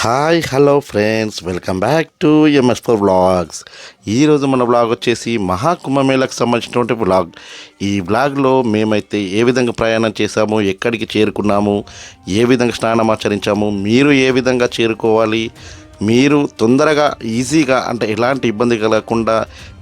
Hi hello friends welcome back to MS four blogs ఈరోజు మన blog వచ్చేసి మహాకుంభమేళకు సంబంధించినటువంటి బ్లాగ్ ఈ బ్లాగ్లో మేమైతే ఏ విధంగా ప్రయాణం చేశాము ఎక్కడికి చేరుకున్నాము ఏ విధంగా స్నానం ఆచరించాము మీరు ఏ విధంగా చేరుకోవాలి మీరు తొందరగా ఈజీగా అంటే ఎలాంటి ఇబ్బంది కలగకుండా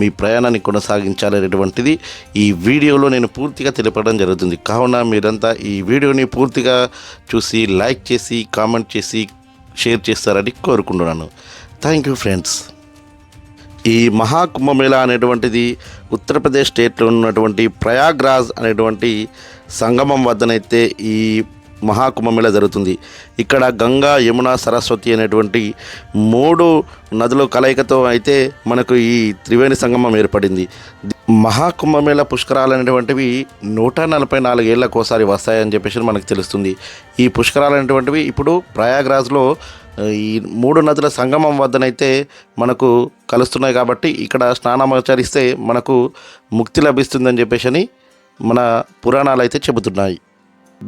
మీ ప్రయాణాన్ని కొనసాగించాలనేటువంటిది ఈ వీడియోలో నేను పూర్తిగా తెలపడం జరుగుతుంది. కావున మీరంతా ఈ వీడియోని పూర్తిగా చూసి లైక్ చేసి కామెంట్ చేసి షేర్ చేస్తారని కోరుకుంటున్నాను. థ్యాంక్ యూ ఫ్రెండ్స్ ఈ మహాకుంభమేళ అనేటువంటిది ఉత్తరప్రదేశ్ స్టేట్లో ఉన్నటువంటి ప్రయాగ్రాజ్ అనేటువంటి సంగమం వద్దనైతే ఈ మహాకుంభమేళ జరుగుతుంది. ఇక్కడ గంగా యమున సరస్వతి అనేటువంటి మూడు నదుల కలయికతో అయితే మనకు ఈ త్రివేణి సంగమం ఏర్పడింది. మహాకుంభమేళ పుష్కరాలు అనేటువంటివి నూట నలభై నాలుగేళ్ళకు ఒకసారి వస్తాయని చెప్పేసి మనకు తెలుస్తుంది. ఈ పుష్కరాలు అనేటువంటివి ఇప్పుడు ప్రయాగ్రాజ్లో ఈ మూడు నదుల సంగమం వద్దనైతే మనకు కలుస్తున్నాయి కాబట్టి ఇక్కడ స్నానమాచరిస్తే మనకు ముక్తి లభిస్తుందని చెప్పేసి అని మన పురాణాలు అయితే చెబుతున్నాయి.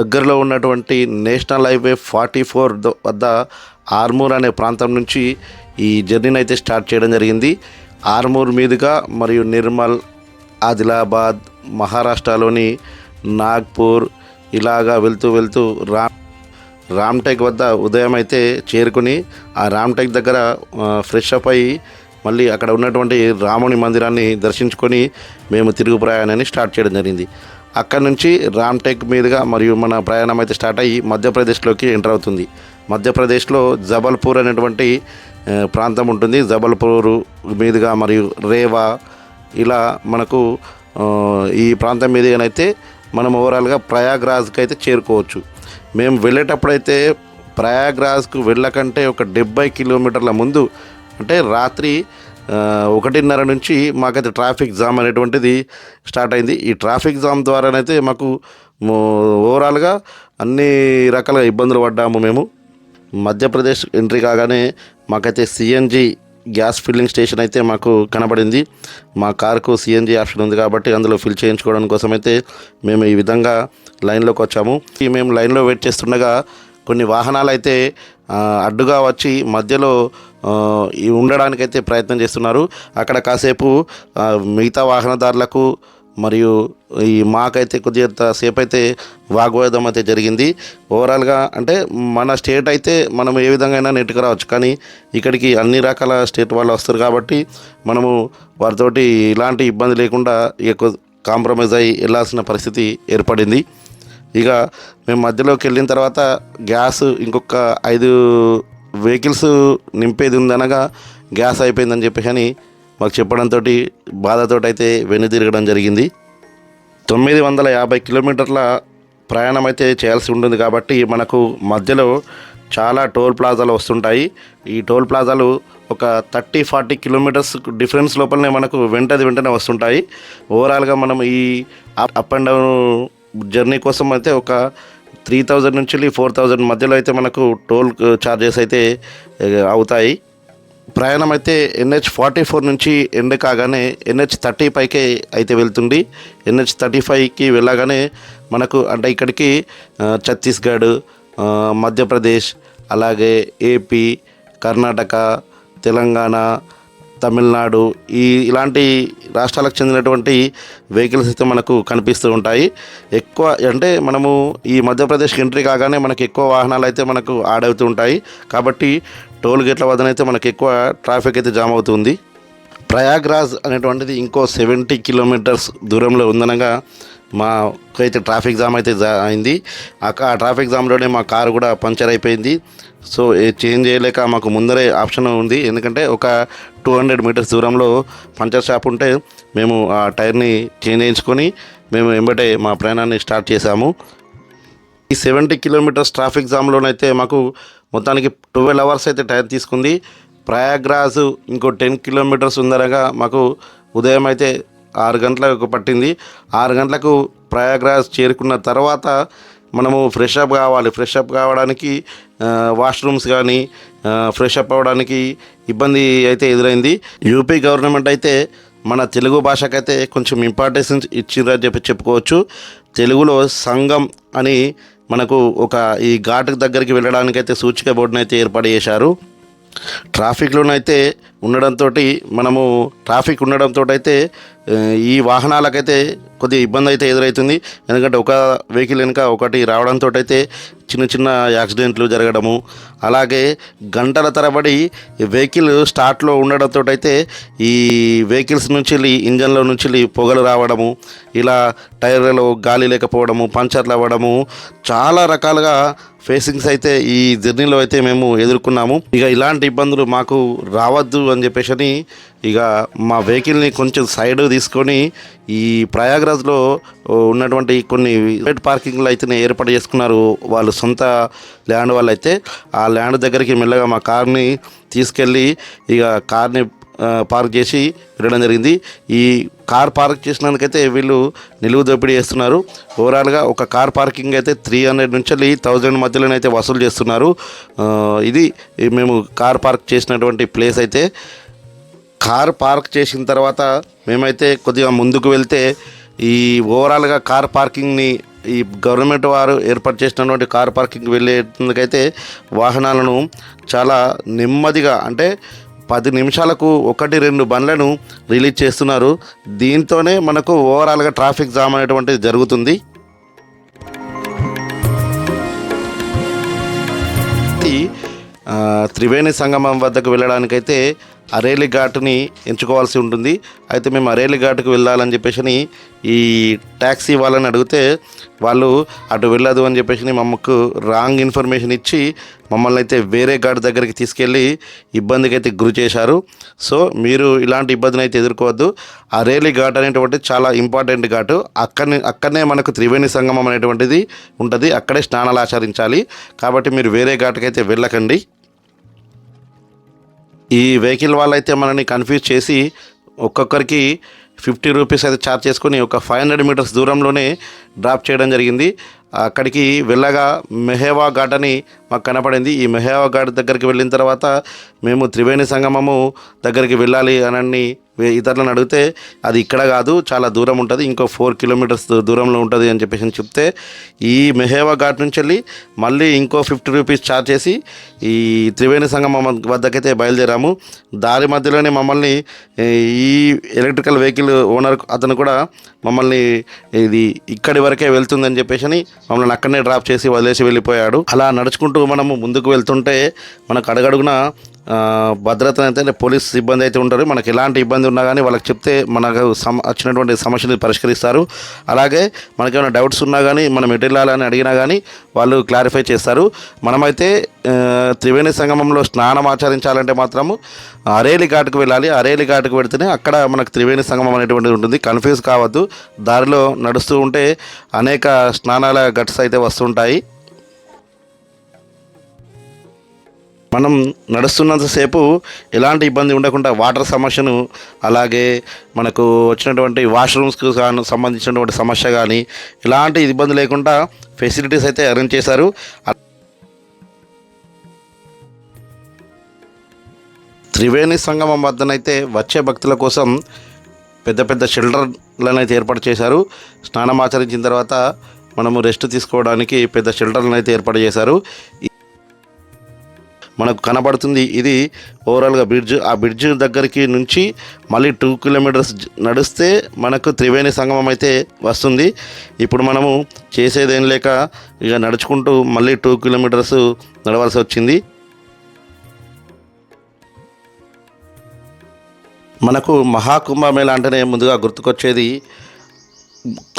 దగ్గరలో ఉన్నటువంటి నేషనల్ హైవే ఫార్టీ ఫోర్ వద్ద ఆర్మూర్ అనే ప్రాంతం నుంచి ఈ జర్నీని అయితే స్టార్ట్ చేయడం జరిగింది. ఆర్మూర్ మీదుగా మరియు నిర్మల్ ఆదిలాబాద్ మహారాష్ట్రలోని నాగ్పూర్ ఇలాగా వెళ్తూ వెళ్తూ రామ్ రామ్టెక్ వద్ద ఉదయం అయితే చేరుకుని ఆ రామ్టెక్ దగ్గర ఫ్రెష్ అప్ అయ్యి మళ్ళీ అక్కడ ఉన్నటువంటి రాముని మందిరాన్ని దర్శించుకొని మేము తిరుగు ప్రయాణాన్ని స్టార్ట్ చేయడం జరిగింది. అక్కడ నుంచి రామ్టెక్ మీదుగా మరియు మన ప్రయాణం అయితే స్టార్ట్ అయ్యి మధ్యప్రదేశ్లోకి ఎంటర్ అవుతుంది. మధ్యప్రదేశ్లో జబల్పూర్ అనేటువంటి ప్రాంతం ఉంటుంది. జబల్పూర్ మీదుగా మరియు రేవా ఇలా మనకు ఈ ప్రాంతం మీదుగానైతే మనం ఓవరాల్గా ప్రయాగ్రాజ్కి అయితే చేరుకోవచ్చు. మేము వెళ్ళేటప్పుడైతే ప్రయాగ్రాజ్కు వెళ్ళకంటే ఒక డెబ్బై కిలోమీటర్ల ముందు అంటే రాత్రి ఒకటిన్నర నుంచి మాకైతే ట్రాఫిక్ జామ్ అనేటువంటిది స్టార్ట్ అయింది. ఈ ట్రాఫిక్ జామ్ ద్వారానైతే మాకు ఓవరాల్గా అన్ని రకాల ఇబ్బందులు పడ్డాము మేము. మధ్యప్రదేశ్ ఎంట్రీ కాగానే మాకైతే సిఎన్జి గ్యాస్ ఫిల్లింగ్ స్టేషన్ అయితే మాకు కనబడింది. మా కార్కు సిఎన్జి ఆప్షన్ ఉంది కాబట్టి అందులో ఫిల్ చేయించుకోవడం కోసం అయితే మేము ఈ విధంగా లైన్లోకి వచ్చాము. ఈ మేము లైన్లో వెయిట్ చేస్తుండగా కొన్ని వాహనాలు అయితే అడ్డుగా వచ్చి మధ్యలో ఈ ఉండడానికైతే ప్రయత్నం చేస్తున్నారు. అక్కడ కాసేపు మిగతా వాహనదారులకు మరియు ఈ మాకైతే కొద్దిగా సేపు అయితే వాగ్వాదం అయితే జరిగింది. ఓవరాల్గా అంటే మన స్టేట్ అయితే మనం ఏ విధంగా అయినా నెట్టుకు రావచ్చు. కానీ ఇక్కడికి అన్ని రకాల స్టేట్ వాళ్ళు వస్తారు కాబట్టి మనము వారితోటి ఇలాంటి ఇబ్బంది లేకుండా ఎక్కువ కాంప్రమైజ్ అయ్యి వెళ్ళాల్సిన పరిస్థితి ఏర్పడింది. ఇక మేము మధ్యలోకి వెళ్ళిన తర్వాత గ్యాస్ ఇంకొక ఐదు వెహికల్స్ నింపేది ఉందనగా గ్యాస్ అయిపోయిందని చెప్పేసి అని మాకు చెప్పడంతో బాధతో అయితే వెనుదిరగడం జరిగింది. తొమ్మిది వందల యాభై కిలోమీటర్ల ప్రయాణం అయితే చేయాల్సి ఉంటుంది కాబట్టి మనకు మధ్యలో చాలా టోల్ ప్లాజాలు వస్తుంటాయి. ఈ టోల్ ప్లాజాలు ఒక థర్టీ ఫార్టీ కిలోమీటర్స్ డిఫరెన్స్ లోపలనే మనకు వెంటది వెంటనే వస్తుంటాయి. ఓవరాల్గా మనం ఈ అప్ అండ్ డౌన్ జర్నీ కోసం అయితే ఒక త్రీ థౌజండ్ నుంచి ఫోర్ థౌజండ్ మధ్యలో అయితే మనకు టోల్ ఛార్జెస్ అయితే అవుతాయి. ప్రయాణం అయితే ఎన్హెచ్ ఫార్టీ ఫోర్ నుంచి ఎండ్ కాగానే ఎన్హెచ్ థర్టీ ఫైవ్కే అయితే వెళ్తుంది. ఎన్హెచ్ థర్టీ ఫైవ్కి వెళ్ళగానే మనకు అంటే ఇక్కడికి ఛత్తీస్గఢ్ మధ్యప్రదేశ్ అలాగే ఏపీ కర్ణాటక తెలంగాణ తమిళనాడు ఈ ఇలాంటి రాష్ట్రాలకు చెందినటువంటి వెహికల్స్ అయితే మనకు కనిపిస్తూ ఉంటాయి. ఎక్కువ అంటే మనము ఈ మధ్యప్రదేశ్కి ఎంట్రీ కాగానే మనకు ఎక్కువ వాహనాలు అయితే మనకు ఆడవుతూ ఉంటాయి. కాబట్టి టోల్ గేట్ల వద్దనైతే మనకు ఎక్కువ ట్రాఫిక్ అయితే జామ్ అవుతుంది. ప్రయాగ్రాజ్ అనేటువంటిది ఇంకో సెవెంటీ కిలోమీటర్స్ దూరంలో ఉందనగా మాకైతే ట్రాఫిక్ జామ్ అయితే జా అయింది. ఆ ఆ ట్రాఫిక్ జామ్లోనే మా కారు కూడా పంచర్ అయిపోయింది. సో చేంజ్ చేయలేక మాకు ముందరే ఆప్షన్ ఉంది. ఎందుకంటే ఒక టూ హండ్రెడ్ మీటర్స్ దూరంలో పంచర్ షాప్ ఉంటే మేము ఆ టైర్ని చేంజ్ చేయించుకొని మేము వెంబటే మా ప్రయాణాన్ని స్టార్ట్ చేశాము. ఈ సెవెంటీ కిలోమీటర్స్ ట్రాఫిక్ జామ్లోనైతే మాకు మొత్తానికి ట్వెల్వ్ అవర్స్ అయితే టైం తీసుకుంది. ప్రయాగ్రాజ్ ఇంకో టెన్ కిలోమీటర్స్ ఉందనగా మాకు ఉదయం అయితే ఆరు గంటలకు పట్టింది. ఆరు గంటలకు ప్రయాగ్రాజ్ చేరుకున్న తర్వాత మనము ఫ్రెష్ అప్ కావాలి. ఫ్రెష్ అప్ కావడానికి వాష్రూమ్స్ కానీ ఫ్రెష్ అప్ అవ్వడానికి ఇబ్బంది అయితే ఎదురైంది. యూపీ గవర్నమెంట్ అయితే మన తెలుగు భాషకైతే కొంచెం ఇంపార్టెన్స్ ఇచ్చిందని చెప్పి చెప్పుకోవచ్చు. తెలుగులో సంఘం అని మనకు ఒక ఈ ఘాటుకు దగ్గరికి వెళ్ళడానికైతే సూచిక బోర్డును అయితే ఏర్పాటు చేశారు. ట్రాఫిక్లోనైతే ఉండడంతో మనము ట్రాఫిక్ ఉండడంతో అయితే ఈ వాహనాలకైతే కొద్దిగా ఇబ్బంది అయితే ఎదురవుతుంది ఎందుకంటే ఒక వెహికల్ వెనుక ఒకటి రావడంతో అయితే చిన్న చిన్న యాక్సిడెంట్లు జరగడము అలాగే గంటల తరబడి వెహికల్ స్టార్ట్లో ఉండడంతో అయితే ఈ వెహికల్స్ నుంచి వెళ్ళి ఇంజన్లో నుంచి వెళ్ళి పొగలు రావడము ఇలా టైర్లలో గాలి లేకపోవడము పంచర్లు అవ్వడము చాలా రకాలుగా ఫేసింగ్స్ అయితే ఈ జర్నీలో అయితే మేము ఎదుర్కొన్నాము. ఇక ఇలాంటి ఇబ్బందులు మాకు రావద్దు అని చెప్పేసి అని ఇక మా వెహికల్ని కొంచెం సైడ్ తీసుకొని ఈ ప్రయాగ్రాజ్లో ఉన్నటువంటి కొన్ని ప్రైవేట్ పార్కింగ్లు అయితే ఏర్పాటు చేసుకున్నారు వాళ్ళు సొంత ల్యాండ్ వాళ్ళు అయితే ఆ ల్యాండ్ దగ్గరికి మెల్లగా మా కార్ని తీసుకెళ్ళి ఇక కార్ని పార్క్ చేసి వెళ్ళడం జరిగింది. ఈ కార్ పార్క్ చేసినందుకైతే వీళ్ళు నిలువు దోపిడీ చేస్తున్నారు. ఓవరాల్గా ఒక కార్ పార్కింగ్ అయితే త్రీ హండ్రెడ్ నుంచి వెళ్ళి థౌజండ్ మధ్యలోనైతే వసూలు చేస్తున్నారు. ఇది మేము కార్ పార్క్ చేసినటువంటి ప్లేస్ అయితే. కార్ పార్క్ చేసిన తర్వాత మేమైతే కొద్దిగా ముందుకు వెళ్తే ఈ ఓవరాల్గా కార్ పార్కింగ్ని ఈ గవర్నమెంట్ వారు ఏర్పాటు చేసినటువంటి కార్ పార్కింగ్ వెళ్ళేందుకైతే వాహనాలను చాలా నెమ్మదిగా అంటే పది నిమిషాలకు ఒకటి రెండు బండ్లను రిలీజ్ చేస్తున్నారు. దీంతోనే మనకు ఓవరాల్గా ట్రాఫిక్ జామ్ అనేటువంటిది జరుగుతుంది. త్రివేణి సంగమం వద్దకు వెళ్ళడానికైతే అరేలి ఘాటుని ఎంచుకోవాల్సి ఉంటుంది. అయితే మేము అరేలి ఘాటుకు వెళ్ళాలని చెప్పేసి ఈ ట్యాక్సీ వాళ్ళని అడిగితే వాళ్ళు అటు వెళ్ళదు అని చెప్పేసి మమ్మకు రాంగ్ ఇన్ఫర్మేషన్ ఇచ్చి మమ్మల్ని అయితే వేరే ఘాట్ దగ్గరికి తీసుకెళ్ళి ఇబ్బందికి అయితే గురి చేశారు. సో మీరు ఇలాంటి ఇబ్బందిని అయితే ఎదుర్కోవద్దు. అరేలి ఘాట్ అనేటువంటి చాలా ఇంపార్టెంట్ ఘాటు. అక్కడనే అక్కడనే మనకు త్రివేణి సంగమం అనేటువంటిది ఉంటుంది. అక్కడే స్నానాలు ఆచరించాలి. కాబట్టి మీరు వేరే ఘాట్కి అయితే వెళ్ళకండి. ఈ వెహికల్ వాళ్ళైతే మనని కన్ఫ్యూజ్ చేసి ఒక్కొక్కరికి ఫిఫ్టీ రూపీస్ అయితే ఛార్జ్ చేసుకొని ఒక ఫైవ్ హండ్రెడ్ మీటర్స్ దూరంలోనే డ్రాప్ చేయడం జరిగింది. అక్కడికి వెళ్ళగా మెహేవా ఘాట్ అని మాకు కనపడింది. ఈ మెహేవా ఘాట్ దగ్గరికి వెళ్ళిన తర్వాత మేము త్రివేణి సంగమము దగ్గరికి వెళ్ళాలి అని ఇతరులను అడిగితే అది ఇక్కడ కాదు చాలా దూరం ఉంటుంది ఇంకో ఫోర్ కిలోమీటర్స్ దూరంలో ఉంటుంది అని చెప్పేసి చెప్తే ఈ మెహేవా ఘాట్ నుంచి వెళ్ళి మళ్ళీ ఇంకో ఫిఫ్టీ రూపీస్ ఛార్జ్ చేసి ఈ త్రివేణి సంగమం వద్దకైతే బయలుదేరాము. దారి మధ్యలోనే మమ్మల్ని ఈ ఎలక్ట్రికల్ వెహికల్ ఓనర్ అతను కూడా మమ్మల్ని ఇది ఇక్కడి వరకే వెళ్తుందని చెప్పేసి అని మమ్మల్ని అక్కడనే డ్రాప్ చేసి వదిలేసి వెళ్ళిపోయాడు. అలా నడుచుకుంటూ మనము ముందుకు వెళ్తుంటే మనకు అడగడుగున భద్రత అయితే పోలీస్ సిబ్బంది అయితే ఉంటారు. మనకు ఎలాంటి ఇబ్బంది ఉన్నా కానీ వాళ్ళకి చెప్తే మనకు సమ వచ్చినటువంటి సమస్యని పరిష్కరిస్తారు. అలాగే మనకేమైనా డౌట్స్ ఉన్నా కానీ మనం ఎటు వెళ్ళాలని అడిగినా కానీ వాళ్ళు క్లారిఫై చేస్తారు. మనమైతే త్రివేణి సంగమంలో స్నానం ఆచరించాలంటే మాత్రము అరేలి ఘాట్కు వెళ్ళాలి. అరేలి ఘాట్కు వెళితేనే అక్కడ మనకు త్రివేణి సంగమం అనేటువంటిది ఉంటుంది. కన్ఫ్యూజ్ కావద్దు. దారిలో నడుస్తూ ఉంటే అనేక స్నానాల గట్స్ అయితే వస్తుంటాయి. మనం నడుస్తున్నంతసేపు ఎలాంటి ఇబ్బంది ఉండకుండా వాటర్ సమస్యను అలాగే మనకు వచ్చినటువంటి వాష్రూమ్స్కు సంబంధించినటువంటి సమస్య కానీ ఎలాంటి ఇబ్బంది లేకుండా ఫెసిలిటీస్ అయితే అరేంజ్ చేశారు. త్రివేణి సంగమం వద్దనైతే వచ్చే భక్తుల కోసం పెద్ద పెద్ద షెల్టర్లను అయితే ఏర్పాటు చేశారు. స్నానం ఆచరించిన తర్వాత మనము రెస్ట్ తీసుకోవడానికి పెద్ద షెల్టర్లను అయితే ఏర్పాటు చేశారు. మనకు కనబడుతుంది ఇది ఓవరాల్గా బ్రిడ్జ్. ఆ బ్రిడ్జ్ దగ్గరికి నుంచి మళ్ళీ టూ కిలోమీటర్స్ నడిస్తే మనకు త్రివేణి సంగమం అయితే వస్తుంది. ఇప్పుడు మనము చేసేదేం లేక ఇక నడుచుకుంటూ మళ్ళీ టూ కిలోమీటర్స్ నడవాల్సి వచ్చింది. మనకు మహాకుంభమేళ అంటేనే ముందుగా గుర్తుకొచ్చేది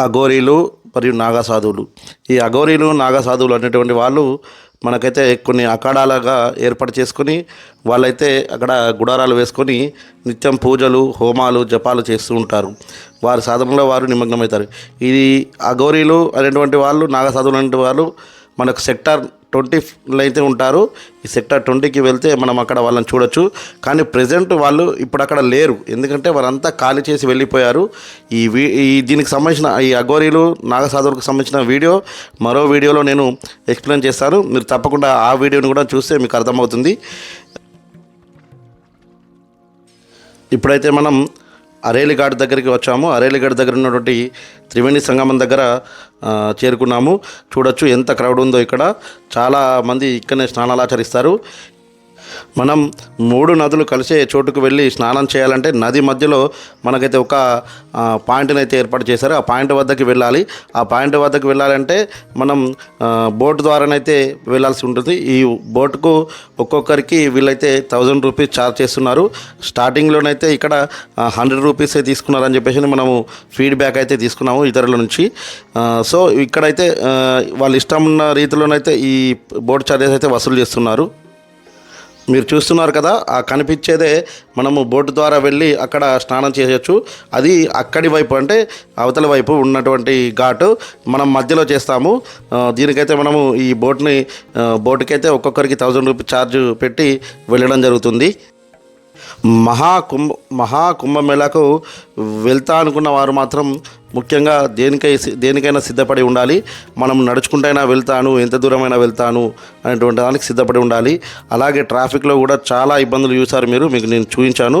అఘోరీలు మరియు నాగా సాధువులు ఈ అఘోరీలు నాగా సాధువులు అనేటువంటి వాళ్ళు మనకైతే కొన్ని అఖాడాలుగా ఏర్పాటు చేసుకొని వాళ్ళైతే అక్కడ గుడారాలు వేసుకొని నిత్యం పూజలు హోమాలు జపాలు చేస్తూ ఉంటారు. వారి సాధనలో వారు నిమగ్నమవుతారు. ఇది అఘోరీలు అనేటువంటి వాళ్ళు నాగసాధువులు అనేటువంటి వాళ్ళు మనకు సెక్టార్ ట్వంటీలో అయితే ఉంటారు ఈ సెక్టార్ ట్వంటీకి వెళ్తే మనం అక్కడ వాళ్ళని చూడొచ్చు. కానీ ప్రజెంట్ వాళ్ళు ఇప్పుడు అక్కడ లేరు. ఎందుకంటే వారంతా ఖాళీ చేసి వెళ్ళిపోయారు. ఈ వీ ఈ దీనికి సంబంధించిన ఈ అఘోరీలు నాగసాధువులకు సంబంధించిన వీడియో మరో వీడియోలో నేను ఎక్స్ప్లెయిన్ చేస్తాను. మీరు తప్పకుండా ఆ వీడియోని కూడా చూస్తే మీకు అర్థమవుతుంది. ఇప్పుడైతే మనం అరేలి ఘాట్ దగ్గరికి వచ్చాము. అరేలి ఘాట్ దగ్గర ఉన్నటువంటి త్రివేణి సంగమం దగ్గర చేరుకున్నాము. చూడొచ్చు ఎంత క్రౌడ్ ఉందో ఇక్కడ. చాలా మంది ఇక్కడనే స్నానాలు ఆచరిస్తారు. మనం మూడు నదులు కలిసే చోటుకు వెళ్ళి స్నానం చేయాలంటే నది మధ్యలో మనకైతే ఒక పాయింట్ని అయితే ఏర్పాటు చేశారు. ఆ పాయింట్ వద్దకు వెళ్ళాలి. ఆ పాయింట్ వద్దకు వెళ్ళాలంటే మనం బోట్ ద్వారానైతే వెళ్ళాల్సి ఉంటుంది. ఈ బోట్కు ఒక్కొక్కరికి వీళ్ళైతే థౌజండ్ రూపీస్ ఛార్జ్ చేస్తున్నారు. స్టార్టింగ్లోనైతే ఇక్కడ హండ్రెడ్ రూపీసే తీసుకున్నారని చెప్పేసి మనము ఫీడ్బ్యాక్ అయితే తీసుకున్నాము ఇతరుల నుంచి. సో ఇక్కడైతే వాళ్ళ ఇష్టం ఉన్న రీతిలోనైతే ఈ బోట్ ఛార్జెస్ అయితే వసూలు చేస్తున్నారు. మీరు చూస్తున్నారు కదా ఆ కనిపించేదే మనము బోటు ద్వారా వెళ్ళి అక్కడ స్నానం చేయొచ్చు అది అక్కడి వైపు అంటే అవతల వైపు ఉన్నటువంటి ఘాటు మనం మధ్యలో చేస్తాము. దీనికైతే మనము ఈ బోట్ని బోటుకైతే ఒక్కొక్కరికి థౌజండ్ రూపీస్ ఛార్జ్ పెట్టి వెళ్ళడం జరుగుతుంది. మహాకుంభ మహాకుంభమేళకు వెళ్తా అనుకున్న వారు మాత్రం ముఖ్యంగా దేనికై దేనికైనా సిద్ధపడి ఉండాలి. మనం నడుచుకుంటైనా వెళ్తాను ఎంత దూరమైనా వెళ్తాను అనేటువంటి దానికి సిద్ధపడి ఉండాలి. అలాగే ట్రాఫిక్లో కూడా చాలా ఇబ్బందులు చూసారు మీరు మీకు నేను చూపించాను.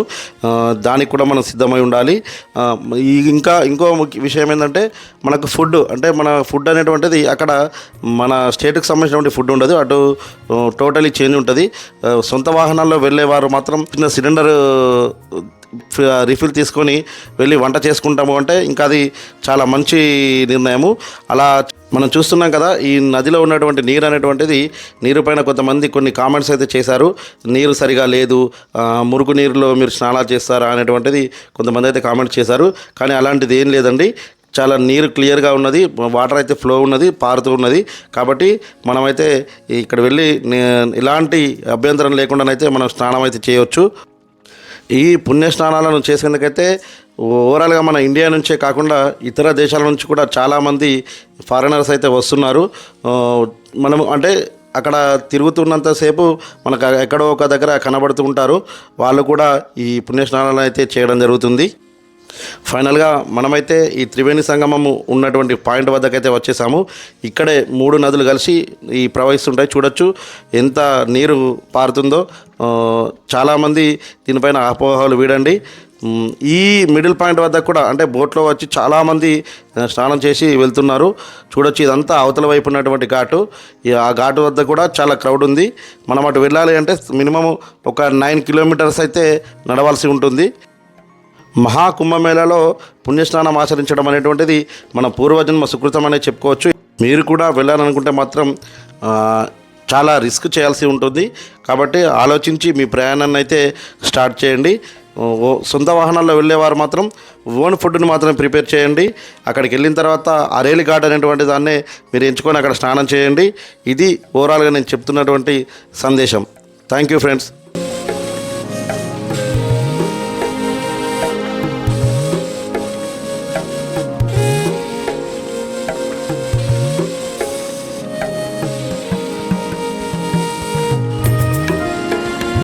దానికి కూడా మనం సిద్ధమై ఉండాలి. ఇంకా ఇంకో ముఖ్య విషయం ఏంటంటే మనకు ఫుడ్ అంటే మన ఫుడ్ అనేటువంటిది అక్కడ మన స్టేట్కి సంబంధించినటువంటి ఫుడ్ ఉండదు. అటు టోటలీ చేంజ్ ఉంటుంది. సొంత వాహనాల్లో వెళ్ళేవారు మాత్రం చిన్న సిలిండర్ రిఫిల్ తీసుకొని వెళ్ళి వంట చేసుకుంటాము అంటే ఇంకా అది చాలా మంచి నిర్ణయము. అలా మనం చూస్తున్నాం కదా ఈ నదిలో ఉన్నటువంటి నీరు అనేటువంటిది నీరు పైన కొంతమంది కొన్ని కామెంట్స్ అయితే చేశారు. నీరు సరిగా లేదు మురుగు నీరులో మీరు స్నానాలు చేస్తారా అనేటువంటిది కొంతమంది అయితే కామెంట్స్ చేశారు. కానీ అలాంటిది ఏం లేదండి. చాలా నీరు క్లియర్గా ఉన్నది వాటర్ అయితే ఫ్లో ఉన్నది పారుతూ ఉన్నది. కాబట్టి మనమైతే ఇక్కడ వెళ్ళి నే- ఎలాంటి అభ్యంతరం లేకుండానైతే మనం స్నానం అయితే చేయవచ్చు ఈ పుణ్య స్నానాలను చేసేందుకైతే ఓవరాల్గా మన ఇండియా నుంచే కాకుండా ఇతర దేశాల నుంచి కూడా చాలామంది ఫారినర్స్ అయితే వస్తున్నారు. మనము అంటే అక్కడ తిరుగుతున్నంతసేపు మనకు ఎక్కడో ఒక దగ్గర కనబడుతూ ఉంటారు. వాళ్ళు కూడా ఈ పుణ్యస్నానాలు అయితే చేయడం జరుగుతుంది. ఫైనల్గా మనమైతే ఈ త్రివేణి సంగమము ఉన్నటువంటి పాయింట్ వద్దకైతే వచ్చేసాము. ఇక్కడే మూడు నదులు కలిసి ఈ ప్రవహిస్తుంటాయి. చూడొచ్చు ఎంత నీరు పారుతుందో. చాలామంది దీనిపైన అపోహలు వీడండి. ఈ మిడిల్ పాయింట్ వద్ద కూడా అంటే బోట్లో వచ్చి చాలామంది స్నానం చేసి వెళ్తున్నారు. చూడొచ్చు ఇదంతా అవతల వైపు ఉన్నటువంటి ఘాటు. ఆ ఘాటు వద్ద కూడా చాలా క్రౌడ్ ఉంది. మనం అటు వెళ్ళాలి అంటే మినిమం ఒక నైన్ కిలోమీటర్స్ అయితే నడవాల్సి ఉంటుంది. మహాకుంభమేళలో పుణ్యస్నానం ఆచరించడం అనేటువంటిది మన పూర్వజన్మ సుకృతం అనే చెప్పుకోవచ్చు. మీరు కూడా వెళ్ళాలనుకుంటే మాత్రం చాలా రిస్క్ చేయాల్సి ఉంటుంది. కాబట్టి ఆలోచించి మీ ప్రయాణాన్ని అయితే స్టార్ట్ చేయండి. ఓ సొంత వాహనాల్లో వెళ్ళేవారు మాత్రం ఓన్ ఫుడ్ని మాత్రం ప్రిపేర్ చేయండి. అక్కడికి వెళ్ళిన తర్వాత అరేలి ఘాట్ అనేటువంటి దాన్నే మీరు ఎంచుకొని అక్కడ స్నానం చేయండి. ఇది ఓవరాల్గా నేను చెప్తున్నటువంటి సందేశం. Thank you friends.